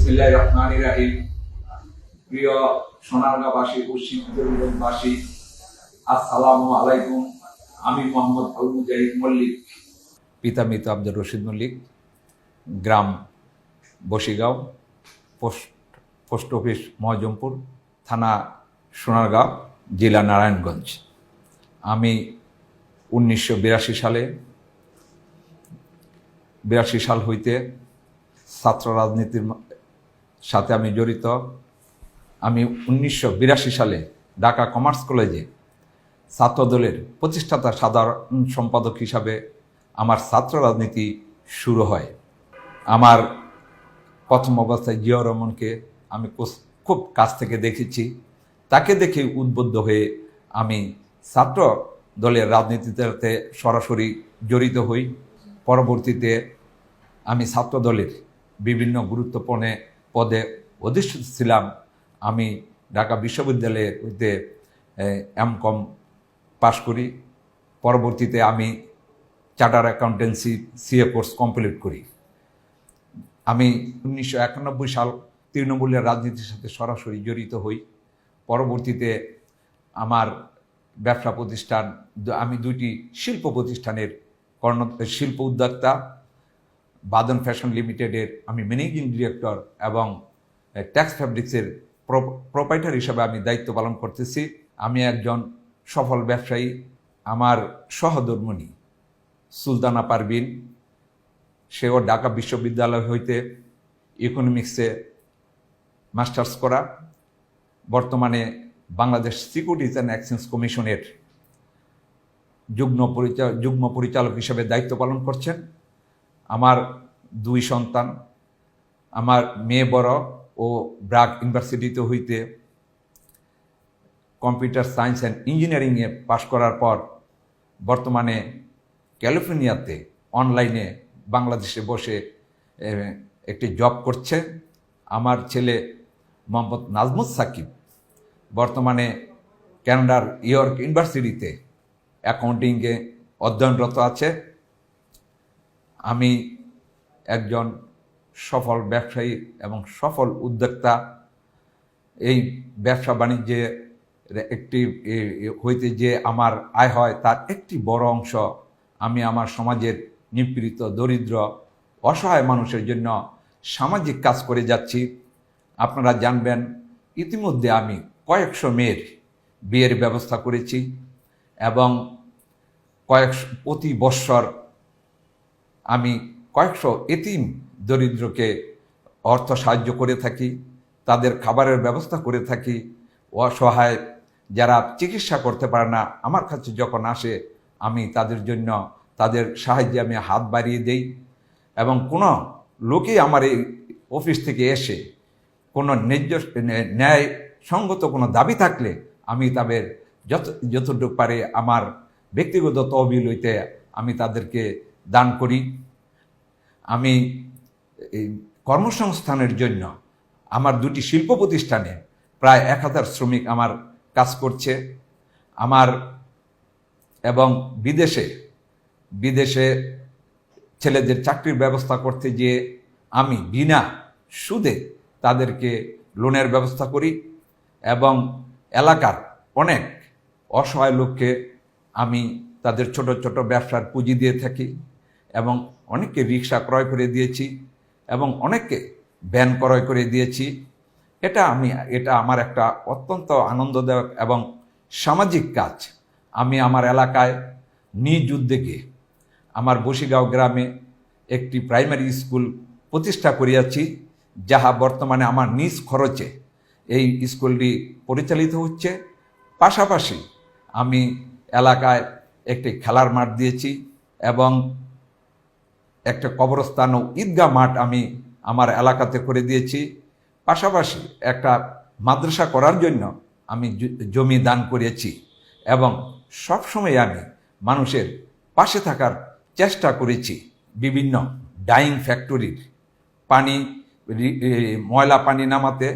বিসমিল্লাহ রহমান রাহিম। প্রিয় সোনারগাঁবাসী পশ্চিম বাসী আসসালামু আলাইকুম। আমি মোহাম্মদ আল মুজাহিদ মল্লিক। পিতা মৃত আব্দুর রশিদ মল্লিক। গ্রাম Bashigaon post post office Mahajampur, থানা সোনারগাঁও, জেলা নারায়ণগঞ্জ। আমি উনিশশো বিরাশি সালে, বিরাশি সাল হইতে ছাত্র রাজনীতির সাথে আমি জড়িত। আমি উনিশশো বিরাশি সালে ঢাকা কমার্স কলেজে ছাত্রদলের প্রতিষ্ঠাতা সাধারণ সম্পাদক হিসাবে আমার ছাত্র রাজনীতি শুরু হয়। আমার প্রথম অবস্থায় জিয়া রহমানকে আমি খুব কাছ থেকে দেখেছি। তাকে দেখে উদ্বুদ্ধ হয়ে আমি ছাত্র দলের রাজনীতিতে সরাসরি জড়িত হই। পরবর্তীতে আমি ছাত্র দলের বিভিন্ন গুরুত্বপূর্ণ পদে অধিষ্ঠিত ছিলাম। আমি ঢাকা বিশ্ববিদ্যালয়ে হইতে এম কম পাশ করি। পরবর্তীতে আমি charter accountancy CA course complete করি। আমি উনিশশো একানব্বই সাল তৃণমূলের রাজনীতির সাথে সরাসরি জড়িত হই। পরবর্তীতে আমার ব্যবসা প্রতিষ্ঠান, আমি দুটি শিল্প প্রতিষ্ঠানের কর্ণ, শিল্প উদ্যোক্তা। বাদন ফ্যাশন লিমিটেডের আমি ম্যানেজিং ডিরেক্টর এবং ট্যাক্স ফ্যাব্রিক্সের প্রোপাইটার হিসাবে আমি দায়িত্ব পালন করতেছি। আমি একজন সফল ব্যবসায়ী, আমার সহধর্মণী সুলতানা পারবিন সেও ঢাকা বিশ্ববিদ্যালয় হইতে ইকোনমিক্সে মাস্টার্স করা। বর্তমানে বাংলাদেশ সিকিউরিটিজ অ্যান্ড এক্সচেঞ্জ কমিশনের যুগ্ম পরিচালক যুগ্ম পরিচালক হিসেবে দায়িত্ব পালন করছেন। আমার দুই সন্তান, আমার মেয়ে বড় ও ব্রাক ইউনিভার্সিটিতে হইতে কম্পিউটার সায়েন্স অ্যান্ড ইঞ্জিনিয়ারিংয়ে পাশ করার পর বর্তমানে ক্যালিফোর্নিয়াতে অনলাইনে বাংলাদেশে বসে একটি জব করছে। আমার ছেলে মোহাম্মদ নাজমুদ সাকিব বর্তমানে ক্যানাডার ইয়র্ক ইউনিভার্সিটিতে অ্যাকাউন্টিংয়ে অধ্যয়নরত আছে। আমি একজন সফল ব্যবসায়ী এবং সফল উদ্যোক্তা। এই ব্যবসা বাণিজ্যে একটি হইতে যে আমার আয় হয় তার একটি বড় অংশ আমি আমার সমাজের নিপীড়িত, দরিদ্র, অসহায় মানুষের জন্য সামাজিক কাজ করে যাচ্ছি। আপনারা জানবেন, ইতিমধ্যে আমি কয়েকশো মেয়ের বিয়ের ব্যবস্থা করেছি এবং কয়েকশো, প্রতি বৎসর আমি কয়েকশো এতিম দরিদ্রকে অর্থ সাহায্য করে থাকি, তাদের খাবারের ব্যবস্থা করে থাকি, অসহায় যারা চিকিৎসা করতে পারে না, আমার কাছে যখন আসে, আমি তাদের জন্য তাদের সাহায্যে আমি হাত বাড়িয়ে দেই এবং কোনো লোকই আমার এই অফিস থেকে এসে কোনো ন্যায্য ন্যায় সঙ্গত কোনো দাবি থাকলে আমি তাদের যত, যতটুকু পারে আমার ব্যক্তিগত তহবিল হইতে আমি তাদেরকে দান করি। আমি এই কর্মসংস্থানের জন্য আমার দুটি শিল্প প্রতিষ্ঠানে প্রায় এক হাজার শ্রমিক আমার কাজ করছে। আমার এবং বিদেশে বিদেশে ছেলেদের চাকরির ব্যবস্থা করতে গিয়ে আমি বিনা সুদে তাদেরকে লোনের ব্যবস্থা করি এবং এলাকার অনেক অসহায় লোককে আমি তাদের ছোট ছোট ব্যবসার পুঁজি দিয়ে থাকি। এবং অনেককে রিক্সা ক্রয় করে দিয়েছি এবং অনেককে ভ্যান ক্রয় করে দিয়েছি। এটা আমি, এটা আমার একটা অত্যন্ত আনন্দদায়ক এবং সামাজিক কাজ। আমি আমার এলাকায় নিজ উদ্যোগে আমার বসিগাঁও গ্রামে একটি প্রাইমারি স্কুল প্রতিষ্ঠা করিয়াছি, যাহা বর্তমানে আমার নিজ খরচে এই স্কুলটি পরিচালিত হচ্ছে। পাশাপাশি আমি এলাকায় একটি খেলার মাঠ দিয়েছি এবং একটা কবরস্থান ও ঈদগাহ মাঠ আমি আমার এলাকাতে করে দিয়েছি। পাশাপাশি একটা মাদ্রাসা করার জন্য আমি জমি দান করেছি এবং সবসময় আমি মানুষের পাশে থাকার চেষ্টা করেছি বিভিন্ন ডাইং ফ্যাক্টরির পানি ময়লা পানি নামাতে,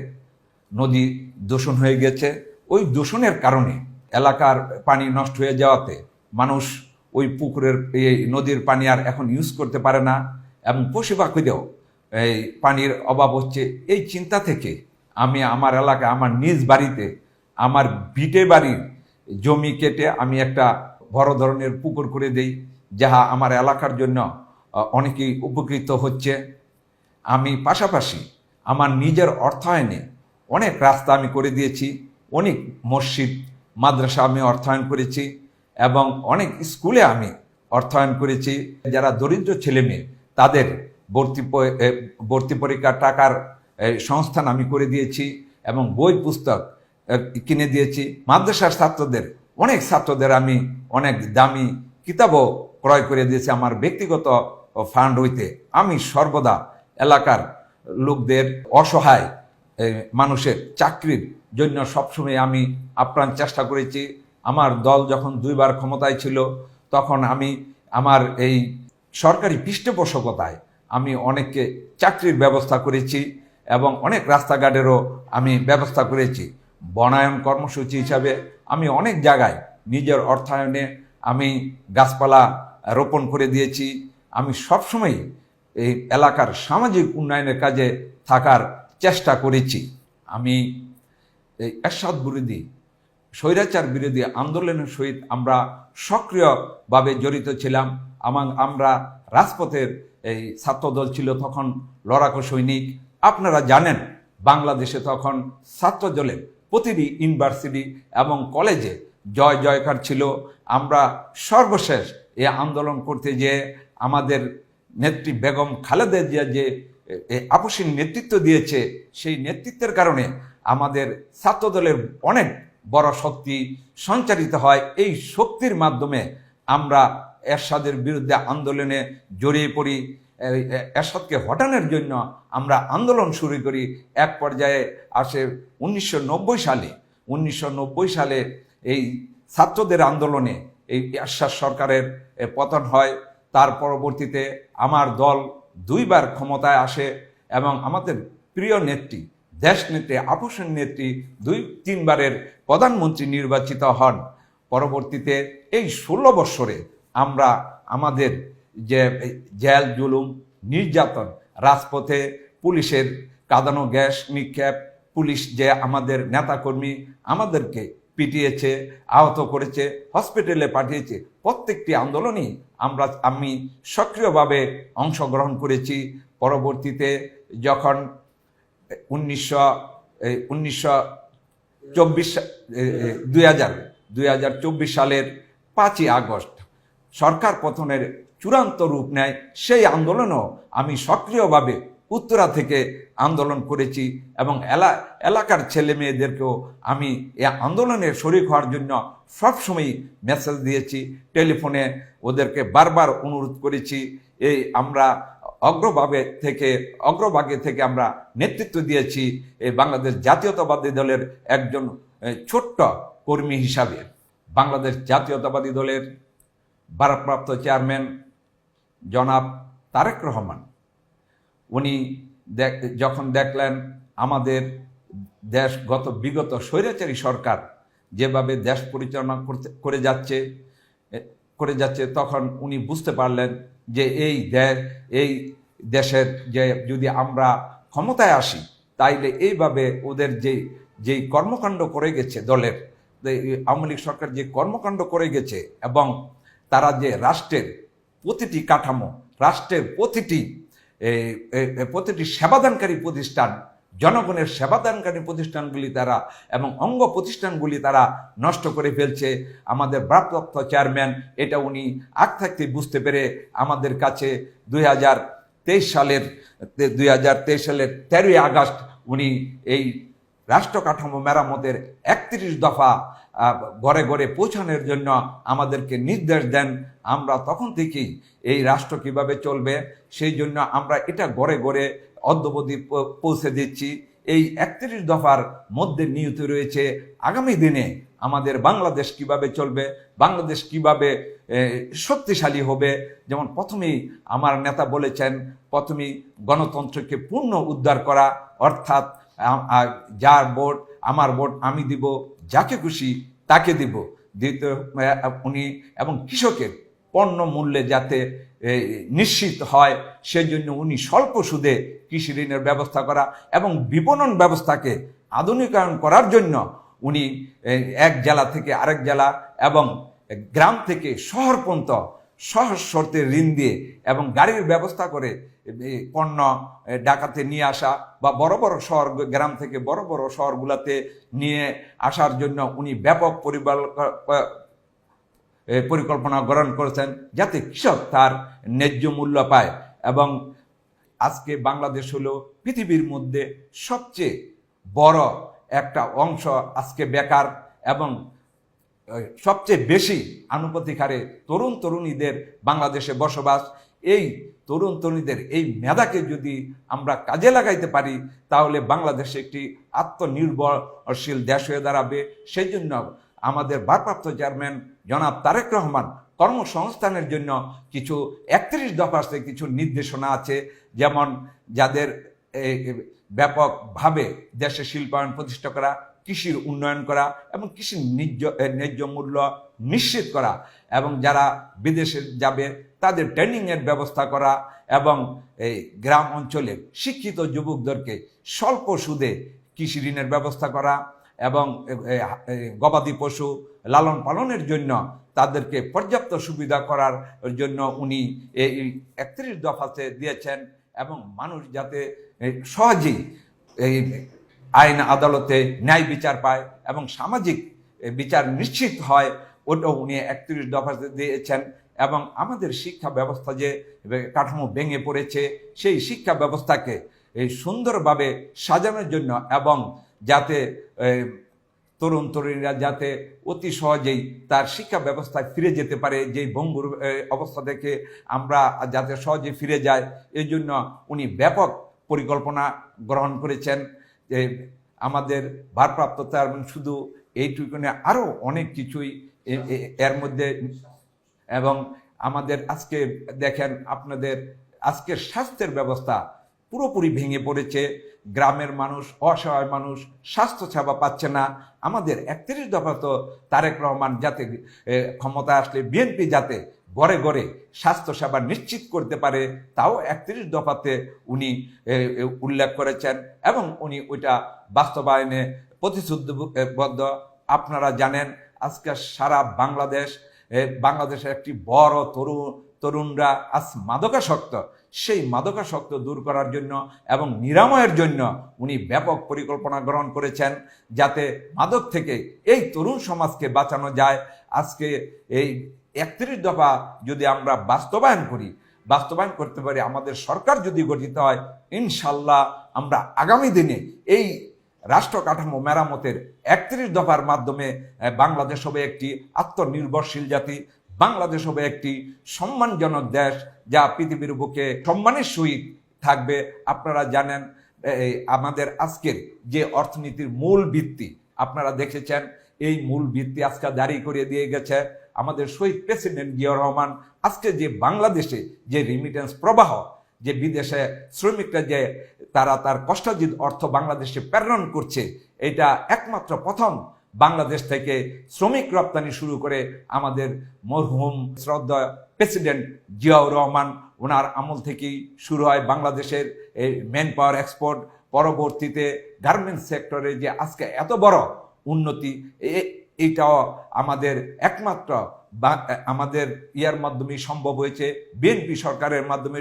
নদী দূষণ হয়ে গেছে। ওই দূষণের কারণে এলাকার পানি নষ্ট হয়ে যাওয়াতে মানুষ ওই পুকুরের এই নদীর পানি আর এখন ইউজ করতে পারে না এবং পশু পাখিদেও এই পানির অভাব হচ্ছে। এই চিন্তা থেকে আমি আমার এলাকায়, আমার নিজ বাড়িতে, আমার ভিটে বাড়ির জমি কেটে আমি একটা বড় ধরনের পুকুর করে দেই, যাহা আমার এলাকার জন্য অনেকেই উপকৃত হচ্ছে। আমি পাশাপাশি আমার নিজের অর্থায়নে অনেক রাস্তা আমি করে দিয়েছি, অনেক মসজিদ, মাদ্রাসা আমি অর্থায়ন করেছি। এবং অনেক স্কুলে আমি অর্থায়ন করেছি। যারা দরিদ্র ছেলে মেয়ে তাদের ভর্তি ভর্তি পরীক্ষার টাকার সংস্থান আমি করে দিয়েছি এবং বই পুস্তক কিনে দিয়েছি। মাদ্রাসার ছাত্রদের, অনেক ছাত্রদের আমি অনেক দামি কিতাবও ক্রয় করে দিয়েছি আমার ব্যক্তিগত ফান্ড হইতে। আমি সর্বদা এলাকার লোকদের অসহায় মানুষের চাকরির জন্য সবসময় আমি আপ্রাণ চেষ্টা করেছি। আমার দল যখন দুইবার ক্ষমতায় ছিল, তখন আমি আমার এই সরকারি পৃষ্ঠপোষকতায় আমি অনেককে চাকরির ব্যবস্থা করেছি এবং অনেক রাস্তাঘাটেরও আমি ব্যবস্থা করেছি। বনায়ন কর্মসূচি হিসাবে আমি অনেক জায়গায় নিজের অর্থায়নে আমি গাছপালা রোপণ করে দিয়েছি। আমি সবসময় এই এলাকার সামাজিক উন্নয়নের কাজে থাকার চেষ্টা করেছি। আমি এই এরশাদ বিরোধী স্বৈরাচার বিরোধী আন্দোলনের সহিত আমরা সক্রিয়ভাবে জড়িত ছিলাম। আমার আমরা রাজপথের এই ছাত্রদল ছিল তখন লড়াকু সৈনিক। আপনারা জানেন বাংলাদেশে তখন ছাত্রদলের প্রতিটি ইউনিভার্সিটি এবং কলেজে জয় জয়কার ছিল। আমরা সর্বশেষ এই আন্দোলন করতে যে আমাদের নেত্রী বেগম খালেদা জিয়া যে এ, আপসীন নেতৃত্ব দিয়েছে সেই নেতৃত্বের কারণে আমাদের ছাত্রদলের অনেক বড় শক্তি সঞ্চারিত হয়, এই শক্তির মাধ্যমে আমরা এরশাদের বিরুদ্ধে আন্দোলনে জড়িয়ে পড়ি এরশাদকে হটানোর জন্য আমরা আন্দোলন শুরু করি। এক পর্যায়ে আসে উনিশশো নব্বই সালে, উনিশশো নব্বই সালে এই ছাত্রদের আন্দোলনে এই এরশাদ সরকারের পতন হয়। তার পরবর্তীতে আমার দল দুইবার ক্ষমতায় আসে এবং আমাদের প্রিয় নেত্রী দেশ নেত্রী আপোষের নেত্রী দুই তিনবারের প্রধানমন্ত্রী নির্বাচিত হন। পরবর্তীতে এই ষোলো বৎসরে আমরা আমাদের যে জেল, জুলুম, নির্যাতন, রাজপথে পুলিশের কাঁদানো গ্যাস নিক্ষেপ, পুলিশ যে আমাদের নেতাকর্মী আমাদেরকে পিটিয়েছে, আহত করেছে, হসপিটালে পাঠিয়েছে, প্রত্যেকটি আন্দোলনই আমরা, আমি সক্রিয়ভাবে অংশগ্রহণ করেছি। পরবর্তীতে যখন উনিশশো উনিশশো চব্বিশ দুই হাজার দুই হাজার চব্বিশ সালের পাঁচই আগস্ট। সরকার পতনের চূড়ান্ত রূপ নেয় সেই আন্দোলনও আমি সক্রিয়ভাবে উত্তরা থেকে আন্দোলন করেছি এবং এলা, এলাকার ছেলে মেয়েদেরকেও আমি এই আন্দোলনে শরিক হওয়ার জন্য সবসময় মেসেজ দিয়েছি। টেলিফোনে ওদেরকে বারবার অনুরোধ করেছি। এই আমরা অগ্রভাগে থেকে অগ্রভাগে থেকে আমরা নেতৃত্ব দিয়েছি এই বাংলাদেশ জাতীয়তাবাদী দলের একজন ছোট্ট কর্মী হিসাবে। বাংলাদেশ জাতীয়তাবাদী দলের ভারপ্রাপ্ত চেয়ারম্যান জনাব তারেক রহমান। উনি যখন দেখলেন আমাদের দেশ গত বিগত স্বৈরাচারী সরকার যেভাবে দেশ পরিচালনা করতে, করে যাচ্ছে করে যাচ্ছে, তখন উনি বুঝতে পারলেন যে এই দেশ, এই দেশের যে যদি আমরা ক্ষমতায় আসি, তাইলে এইভাবে ওদের যে যেই কর্মকাণ্ড করে গেছে দলের আওয়ামী লীগ সরকার যে কর্মকাণ্ড করে গেছে এবং তারা যে রাষ্ট্রের প্রতিটি কাঠামো, রাষ্ট্রের প্রতিটি প্রতিটি সেবাদানকারী প্রতিষ্ঠান, জনগণের সেবাদানকারী প্রতিষ্ঠানগুলি তারা এবং অঙ্গ প্রতিষ্ঠানগুলি তারা নষ্ট করে ফেলছে। আমাদের ভারপ্রাপ্ত চেয়ারম্যান, এটা উনি আগ থাকতে বুঝতে পেরে আমাদের কাছে দুই হাজার তেইশ সালের দুই হাজার তেইশ সালের তেরোই আগস্ট উনি এই রাষ্ট্র কাঠামো মেরামতের একত্রিশ দফা ঘরে ঘরে পৌঁছানোর জন্য আমাদেরকে নির্দেশ দেন। আমরা তখন থেকেই এই রাষ্ট্র কীভাবে চলবে, সেই জন্য আমরা এটা ঘরে ঘরে অদ্যবধি পৌঁছে দিচ্ছি। এই একত্রিশ দফার মধ্যে নিহিত রয়েছে। আগামী দিনে আমাদের বাংলাদেশ কীভাবে চলবে, বাংলাদেশ কীভাবে শক্তিশালী হবে, যেমন প্রথমেই আমার নেতা বলেছেন, প্রথমেই গণতন্ত্রকে পূর্ণ উদ্ধার করা, অর্থাৎ যার ভোট, আমার ভোট আমি দিব, যাকে খুশি তাকে দিব। দ্বিতীয় উনি, এবং কৃষকের পণ্য মূল্যে যাতে নিশ্চিত হয় সেজন্য উনি স্বল্প সুদে কৃষি ঋণের ব্যবস্থা করা এবং বিপণন ব্যবস্থাকে আধুনিকায়ন করার জন্য উনি এক জেলা থেকে আরেক জেলা এবং গ্রাম থেকে শহর পর্যন্ত সহজ শর্তে ঋণ দিয়ে এবং গাড়ির ব্যবস্থা করে পণ্য এ, ঢাকাতে নিয়ে আসা বা বড় বড় শহর গ্রাম থেকে বড় বড় শহরগুলোতে নিয়ে আসার জন্য উনি ব্যাপক পরিবার পরিকল্পনা গ্রহণ করেছেন যাতে কৃষক তার ন্যায্য মূল্য পায় এবং আজকে বাংলাদেশ হলো পৃথিবীর মধ্যে সবচেয়ে বড় একটা অংশ আজকে বেকার এবং সবচেয়ে বেশি আনুপাতিক হারে তরুণ তরুণীদের বাংলাদেশে বসবাস। এই তরুণ তরুণীদের এই মেধাকে যদি আমরা কাজে লাগাইতে পারি, তাহলে বাংলাদেশ একটি আত্মনির্ভরশীল দেশ হয়ে দাঁড়াবে। সেই জন্য আমাদের ভারপ্রাপ্ত চেয়ারম্যান জনাব তারেক রহমান কর্মসংস্থানের জন্য কিছু একত্রিশ দফাতে কিছু নির্দেশনা আছে, যেমন যাদের ব্যাপকভাবে দেশে শিল্পায়ন প্রতিষ্ঠা করা, কৃষির উন্নয়ন করা এবং কৃষির ন্যায্য ন্যায্য মূল্য নিশ্চিত করা এবং যারা বিদেশে যাবে তাদের ট্রেনিংয়ের ব্যবস্থা করা এবং এই গ্রাম অঞ্চলে শিক্ষিত যুবকদেরকে স্বল্প সুদে কৃষি ঋণের ব্যবস্থা করা এবং গবাদি পশু লালন পালনের জন্য তাদেরকে পর্যাপ্ত সুবিধা করার জন্য উনি এই একত্রিশ দফাতে দিয়েছেন এবং মানুষ যাতে সহজেই এই আইন আদালতে ন্যায় বিচার পায় এবং সামাজিক বিচার নিশ্চিত হয়, ওটাও উনি একত্রিশ দফাতে দিয়েছেন এবং আমাদের শিক্ষা ব্যবস্থা যে কাঠামো ভেঙে পড়েছে, সেই শিক্ষা ব্যবস্থাকে এই সুন্দরভাবে সাজানোর জন্য এবং যাতে তরুণ তরুণীরা যাতে অতি সহজেই তার শিক্ষা ব্যবস্থায় ফিরে যেতে পারে যে ভঙ্গুর অবস্থা থেকে আমরা যাতে সহজে ফিরে যায় এই জন্য উনি ব্যাপক পরিকল্পনা গ্রহণ করেছেন যে আমাদের ভারপ্রাপ্ত চেয়ারম্যান শুধু এইটুকুনে আরও অনেক কিছুই এর মধ্যে এবং আমাদের আজকে দেখেন আপনাদের আজকের স্বাস্থ্যের ব্যবস্থা পুরোপুরি ভেঙে পড়েছে। গ্রামের মানুষ অসহায় মানুষ স্বাস্থ্য সেবা পাচ্ছে না। আমাদের একত্রিশ দফা তো তারেক রহমান যাতে এ, ক্ষমতায় আসলে বিএনপি যাতে গড়ে গড়ে স্বাস্থ্য সেবা নিশ্চিত করতে পারে তাও একত্রিশ দফাতে উনি উল্লেখ করেছেন এবং উনি ওইটা বাস্তবায়নে প্রতিশ্রুতিবদ্ধ। আপনারা জানেন আজকে সারা বাংলাদেশ বাংলাদেশের একটি বড় তরুণ তরুণরা আজ মাদকাসক্ত। সেই মাদকাসক্ত দূর করার জন্য এবং নিরাময়ের জন্য উনি ব্যাপক পরিকল্পনা গ্রহণ করেছেন যাতে মাদক থেকে এই তরুণ সমাজকে বাঁচানো যায়। আজকে এই একত্রিশ দফা যদি আমরা বাস্তবায়ন করি, বাস্তবায়ন করতে পারি, আমাদের সরকার যদি গঠিত হয়, ইনশাল্লাহ আমরা আগামী দিনে এই রাষ্ট্র কাঠামো মেরামতের একত্রিশ দফার মাধ্যমে বাংলাদেশ হবে একটি আত্মনির্ভরশীল জাতি। বাংলাদেশ হবে একটি সম্মানজনক দেশ যা পৃথিবীর বুকে সম্মানের সহিত থাকবে। আপনারা জানেন আমাদের আজকের যে অর্থনীতির মূল ভিত্তি, আপনারা দেখেছেন, এই মূল ভিত্তি আজকে জারি করে দিয়ে গেছে। আমাদের শহীদ প্রেসিডেন্ট জিয়াউর রহমান আজকে যে বাংলাদেশে যে রিমিটেন্স প্রবাহ, যে বিদেশে শ্রমিকরা যে তারা তার কষ্টার্জিত অর্থ বাংলাদেশে প্রেরণ করছে, এটা একমাত্র প্রথম বাংলাদেশ থেকে শ্রমিক রপ্তানি শুরু করে আমাদের মরহুম শ্রদ্ধা প্রেসিডেন্ট জিয়াউর রহমান ওনার আমল থেকেই শুরু হয় বাংলাদেশের এই ম্যান পাওয়ার এক্সপোর্ট। পরবর্তীতে গার্মেন্টস সেক্টরে যে আজকে এত বড় উন্নতি, এ- এটাও আমাদের একমাত্র আমাদের ইয়ার মাধ্যমে সম্ভব হয়েছে। বিএনপি সরকারের মাধ্যমে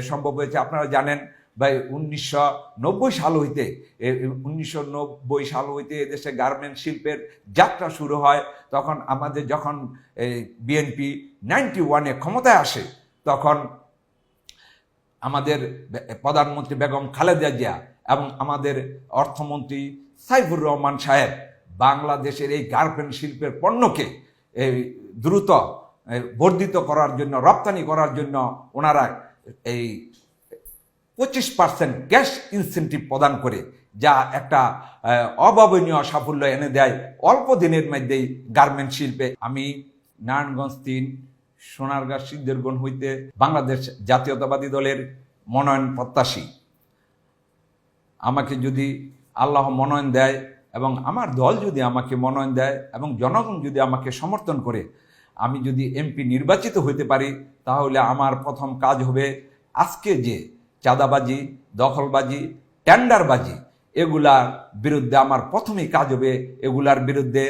সম্ভব হয়েছে। আপনারা জানেন ভাই, উনিশশো নব্বই সাল হইতে উনিশশো নব্বই সাল হইতে এদেশে গার্মেন্ট শিল্পের যাত্রা শুরু হয়। তখন আমাদের যখন বিএনপি নাইনটি ওয়ানে ক্ষমতায় আসে, তখন আমাদের প্রধানমন্ত্রী বেগম খালেদা জিয়া এবং আমাদের অর্থমন্ত্রী সাইফুর রহমান সাহেব বাংলাদেশের এই গার্মেন্ট শিল্পের পণ্যকে এই দ্রুত বর্ধিত করার জন্য, রপ্তানি করার জন্য ওনারা এই পঁচিশ পার্সেন্ট ক্যাশ ইনসেন্টিভ প্রদান করে, যা একটা অভাবনীয় সাফল্য এনে দেয়। অল্প দিনের মধ্যেই গার্মেন্ট শিল্পে আমি নারায়ণগঞ্জ তিন, সোনারগাঁ সিদ্ধেরগণ হইতে বাংলাদেশ জাতীয়তাবাদী দলের মনোনয়ন প্রত্যাশী। আমাকে যদি আল্লাহ মনোনয়ন দেয় এবং আমার দল যদি আমাকে মনোনয়ন দেয় এবং জনগণ যদি আমাকে সমর্থন করে, আমি যদি এমপি নির্বাচিত হতে পারি, তাহলে আমার প্রথম কাজ হবে আজকে যে চাঁদাবাজি, দখলবাজি টেন্ডারবাজি এগুলার বিরুদ্ধে আমার প্রথমেই কাজ হবে। এগুলার বিরুদ্ধে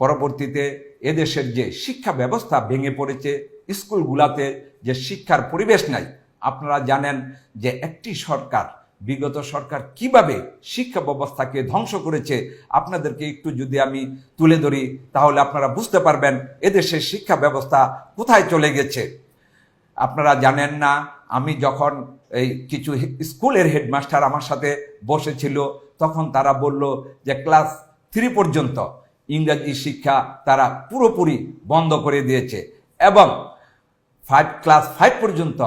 পরবর্তীতে এদেশের যে শিক্ষা ব্যবস্থা ভেঙে পড়েছে, স্কুলগুলাতে যে শিক্ষার পরিবেশ নাই, আপনারা জানেন যে একটি সরকার, বিগত সরকার কীভাবে শিক্ষা ব্যবস্থাকে ধ্বংস করেছে, আপনাদেরকে একটু যদি আমি তুলে ধরি, তাহলে আপনারা বুঝতে পারবেন এদেশের শিক্ষা ব্যবস্থা কোথায় চলে গেছে। আপনারা জানেন না, আমি যখন এই কিছু স্কুলের হেডমাস্টার আমার সাথে বসেছিল। তখন তারা বলল যে, ক্লাস থ্রি পর্যন্ত ইংরাজি শিক্ষা তারা পুরোপুরি বন্ধ করে দিয়েছে এবং ফাইভ, ক্লাস ফাইভ পর্যন্ত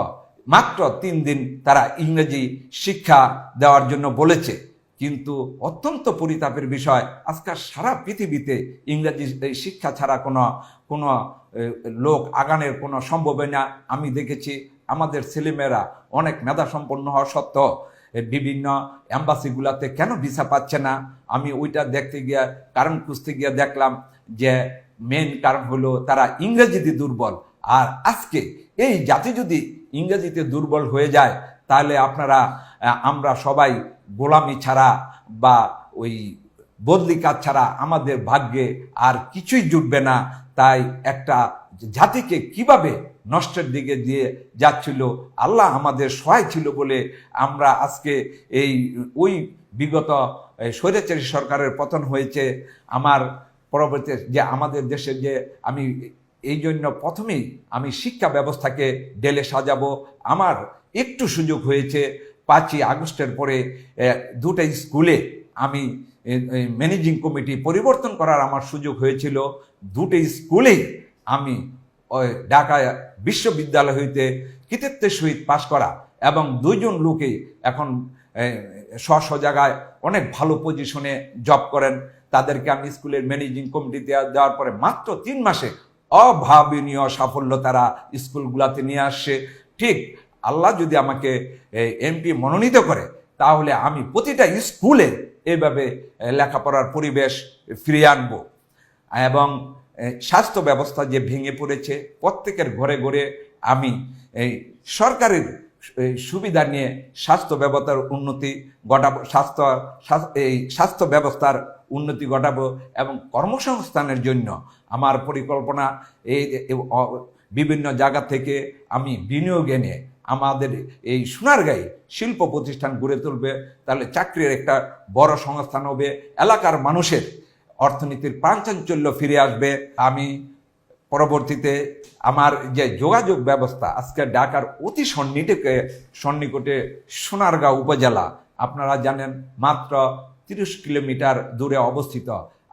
মাত্র তিন দিন তারা ইংরেজি শিক্ষা দেওয়ার জন্য বলেছে। কিন্তু অত্যন্ত পরিতাপের বিষয়, আজকাল সারা পৃথিবীতে ইংরাজি শিক্ষা ছাড়া কোনো কোনো লোক আগানের কোনো সম্ভাবনা আমি দেখেছি আমাদের ছেলেমেয়েরা অনেক মেধা সম্পন্ন হওয়া সত্ত্বেও বিভিন্ন অ্যাম্বাসিগুলাতে কেন ভিসা পাচ্ছে না? আমি ওইটা দেখতে গিয়ে কারণ খুঁজতে গিয়ে দেখলাম যে মেন কারণ হলো তারা ইংরেজিতে দুর্বল। আর আজকে এই জাতি যদি ইংরেজিতে দুর্বল হয়ে যায়, তাহলে আপনারা আমরা সবাই গোলামি ছাড়া বা ওই বদলি কাজ ছাড়া আমাদের ভাগ্যে আর কিছুই জুটবে না। তাই একটা জাতিকে কীভাবে নষ্টের দিকে দিয়ে যাচ্ছিল আল্লাহ আমাদের সহায় ছিল বলে আমরা আজকে এই ওই বিগত স্বৈরাচারী সরকারের পতন হয়েছে। আমার পরবর্তী যে আমাদের দেশে যে আমি এই জন্য প্রথমেই আমি শিক্ষা ব্যবস্থাকে ডেলে সাজাবো। আমার একটু সুযোগ হয়েছে পাঁচই আগস্টের পরে এ, দুটো স্কুলে আমি ম্যানেজিং কমিটি পরিবর্তন করার আমার সুযোগ হয়েছিল। দুটি স্কুলেই আমি ওই ঢাকা বিশ্ববিদ্যালয় হইতে কৃতিত্বের সহিত পাশ করা এবং দুইজন লোকে এখন স্ব জায়গায় অনেক ভালো পজিশনে জব করেন। তাদেরকে আমি স্কুলের ম্যানেজিং কমিটি দেওয়ার পরে মাত্র তিন মাসে অভাবনীয় সাফল্য তারা স্কুলগুলাতে নিয়ে আসছে। ঠিক, আল্লাহ যদি আমাকে এমপি মনোনীত করে তাহলে আমি প্রতিটা স্কুলে এইভাবে লেখাপড়ার পরিবেশ ফিরিয়ে আনব। এবং স্বাস্থ্য ব্যবস্থা যে ভেঙে পড়েছে, প্রত্যেকের ঘরে ঘরে আমি এই সরকারের সুবিধা নিয়ে স্বাস্থ্য ব্যবস্থার উন্নতি ঘটাবো, স্বাস্থ্য এই স্বাস্থ্য ব্যবস্থার উন্নতি ঘটাবো এবং কর্মসংস্থানের জন্য আমার পরিকল্পনা এই এই বিভিন্ন জায়গা থেকে আমি বিনিয়োগ এনে আমাদের এই সোনারগাঁয়ে শিল্প প্রতিষ্ঠান গড়ে তুলবে, তাহলে চাকরির একটা বড় সংস্থান হবে, এলাকার মানুষের অর্থনীতির প্রাণচাঞ্চল্য ফিরে আসবে। আমি পরবর্তীতে আমার যে যোগাযোগ ব্যবস্থা, আজকে ঢাকার অতি সন্নিকটে সন্নিকটে সোনারগাঁও উপজেলা, আপনারা জানেন মাত্র তিরিশ কিলোমিটার দূরে অবস্থিত।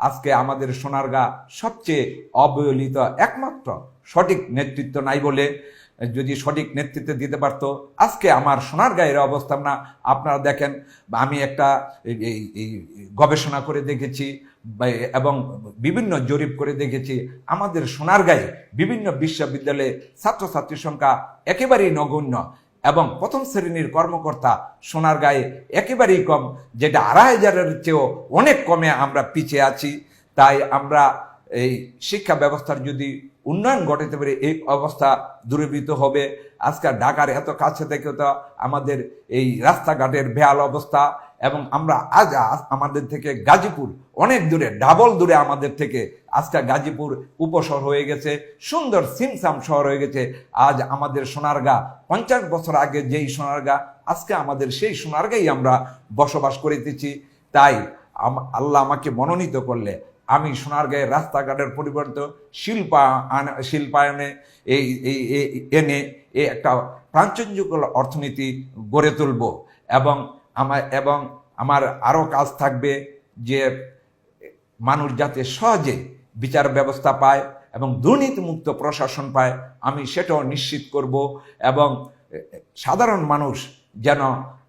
আজকে আমাদের সোনারগাঁ সবচেয়ে অবহেলিত একমাত্র সঠিক নেতৃত্ব নাই বলে যদি সঠিক নেতৃত্ব দিতে পারতো, আজকে আমার সোনারগাঁয়ের অবস্থা না, আপনারা দেখেন, আমি একটা এই- গবেষণা করে দেখেছি এবং বিভিন্ন জরিপ করে দেখেছি, আমাদের সোনারগাঁয়ে বিভিন্ন বিশ্ববিদ্যালয়ে ছাত্রছাত্রীর সংখ্যা একেবারেই নগণ্য, এবং প্রথম শ্রেণির কর্মকর্তা সোনার গায়ে একেবারেই কম, যেটা আড়াই হাজারের চেয়েও অনেক কমে আমরা পিছিয়ে আছি। তাই আমরা এই শিক্ষা ব্যবস্থার যদি উন্নয়ন ঘটাতে পারে এই অবস্থা দূরীভূত হবে। আজকাল ঢাকার এত কাছে থেকে তো আমাদের এই রাস্তাঘাটের বেহাল অবস্থা এবং আমরা আজ আমাদের থেকে গাজীপুর অনেক দূরে, ডাবল দূরে আমাদের থেকে আজকে গাজীপুর উপশহর হয়ে গেছে, সুন্দর সিমসাম শহর হয়ে গেছে। আজ আমাদের সোনারগাঁ, পঞ্চাশ বছর আগে যেই সোনারগাঁ, আজকে আমাদের সেই সোনারগাঁই আমরা বসবাস করিতেছি। তাই আল্লাহ আমাকে মনোনীত করলে আমি সোনারগাঁয়ের রাস্তাঘাটের পরিবর্তে শিল্পা শিল্পায়নে এই এই এনে এ একটা প্রাঞ্চঞ্চকল অর্থনীতি গড়ে তুলব এবং আমার এবং আমার আরও কাজ থাকবে যে মানুষ যাতে সহজে বিচার ব্যবস্থা পায় এবং দুর্নীতিমুক্ত প্রশাসন পায়, আমি সেটাও নিশ্চিত করব এবং সাধারণ মানুষ যেন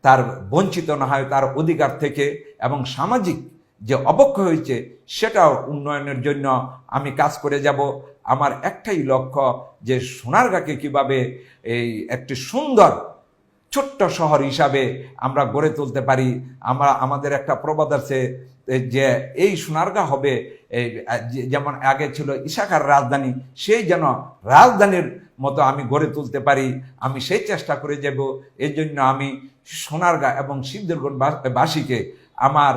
তার বঞ্চিত না হয়, তার অধিকার থেকে এবং সামাজিক যে অবক্ষয় হয়েছে সেটাও উন্নয়নের জন্য আমি কাজ করে যাব। আমার একটাই লক্ষ্য যে সোনারগাঁকে কীভাবে এই একটি সুন্দর ছোট্ট শহর হিসাবে আমরা গড়ে তুলতে পারি। আমরা আমাদের একটা প্রবাদ আছে যে এই সোনারগাঁ হবে এই, যেমন আগে ছিল ইশাখার রাজধানী সেই যেন রাজধানীর মতো আমি গড়ে তুলতে পারি। আমি সেই চেষ্টা করে যাব। এই জন্য আমি সোনারগাঁ এবং সিদ্ধরগঞ্জ বাসীকে আমার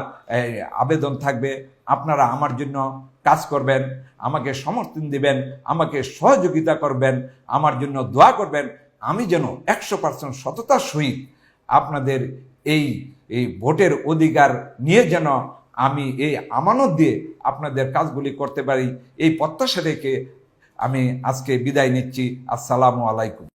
আবেদন থাকবে, আপনারা আমার জন্য কাজ করবেন, আমাকে সমর্থন দিবেন, আমাকে সহযোগিতা করবেন, আমার জন্য দোয়া করবেন, আমি যেন একশো পার্সেন্ট সততার সহিত আপনাদের এই এই ভোটের অধিকার নিয়ে যেন আমি এই আমানত দিয়ে আপনাদের কাজগুলি করতে পারি, এই প্রত্যাশা রেখে আমি আজকে বিদায় নিচ্ছি। আসসালামু আলাইকুম।